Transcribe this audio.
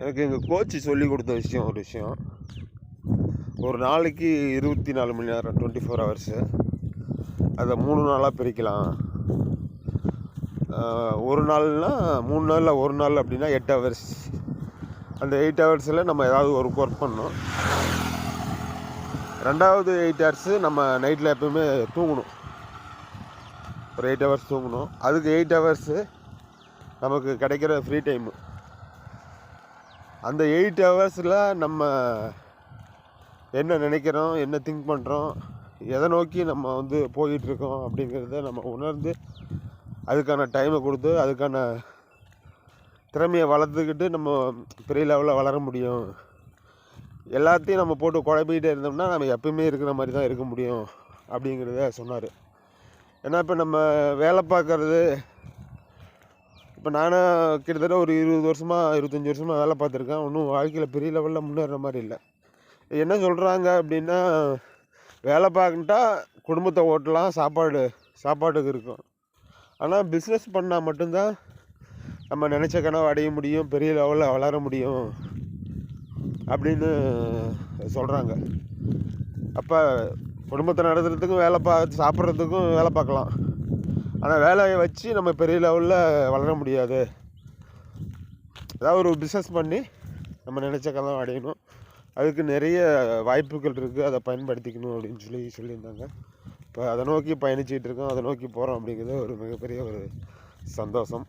எனக்கு எங்கள் கோச்சு சொல்லி கொடுத்த விஷயம் ஒரு விஷயம். ஒரு நாளைக்கு இருபத்தி நாலு மணி நேரம் டுவெண்ட்டி ஃபோர் ஹவர்ஸு அதை மூணு நாளாக பிரிக்கலாம். ஒரு நாள்னா மூணு நாளில் ஒரு நாள் அப்படின்னா எட்டு ஹவர்ஸ் அந்த எயிட் ஹவர்ஸில் நம்ம ஏதாவது ஒரு ஒர்க் பண்ணணும். ரெண்டாவது எயிட் ஹவர்ஸு நம்ம நைட்டில் எப்பவுமே தூங்கணும். ஒரு எயிட் ஹவர்ஸ் தூங்கணும். அதுக்கு எயிட் ஹவர்ஸு நமக்கு கிடைக்கிற ஃப்ரீ டைமு அந்த எயிட் ஹவர்ஸில் நம்ம என்ன நினைக்கிறோம் என்ன திங்க் பண்ணுறோம் எதை நோக்கி நம்ம வந்து போயிட்டுருக்கோம் அப்படிங்கிறத நம்ம உணர்ந்து அதுக்கான டைமை கொடுத்து அதுக்கான திறமையை வளர்த்துக்கிட்டு நம்ம பெரிய லெவலில் வளர முடியும். எல்லாத்தையும் நம்ம போட்டு குழப்பிக்கிட்டே இருந்தோம்னா நம்ம எப்பயுமே இருக்கிற மாதிரி தான் இருக்க முடியும் அப்படிங்கிறத சொன்னார். ஏன்னா இப்போ நம்ம வேலை பார்க்குறது இப்போ நானாக கிட்டத்தட்ட ஒரு இருபது வருஷமாக இருபத்தஞ்சி வருஷமாக வேலை பார்த்துருக்கேன். ஒன்றும் வாழ்க்கையில் பெரிய லெவலில் முன்னேற மாதிரி இல்லை. என்ன சொல்கிறாங்க அப்படின்னா வேலை பார்க்கிட்டா குடும்பத்தை ஓட்டலாம் சாப்பாடு சாப்பாட்டுக்கு இருக்கும் ஆனால் பிஸ்னஸ் பண்ணால் மட்டும்தான் நம்ம நினச்ச கனவு அடைய முடியும் பெரிய லெவலில் வளர முடியும் அப்படின்னு சொல்கிறாங்க அப்போ குடும்பத்தை நடத்துறதுக்கும் வேலை பார்த்து சாப்பிட்றதுக்கும் வேலை பார்க்கலாம். ஆனால் வேலையை வச்சு நம்ம பெரிய லெவலில் வளர முடியாது. ஏதாவது ஒரு பிஸ்னஸ் பண்ணி நம்ம நினச்ச கனவு அடையணும். அதுக்கு நிறைய வாய்ப்புகள் இருக்குது அதை பயன்படுத்திக்கணும் அப்படின்னு சொல்லி சொல்லியிருந்தாங்க. இப்போ அதை நோக்கி பயணிச்சிக்கிட்டு இருக்கோம். அதை நோக்கி போகிறோம் அப்படிங்கிறது ஒரு மிகப்பெரிய ஒரு சந்தோஷம்.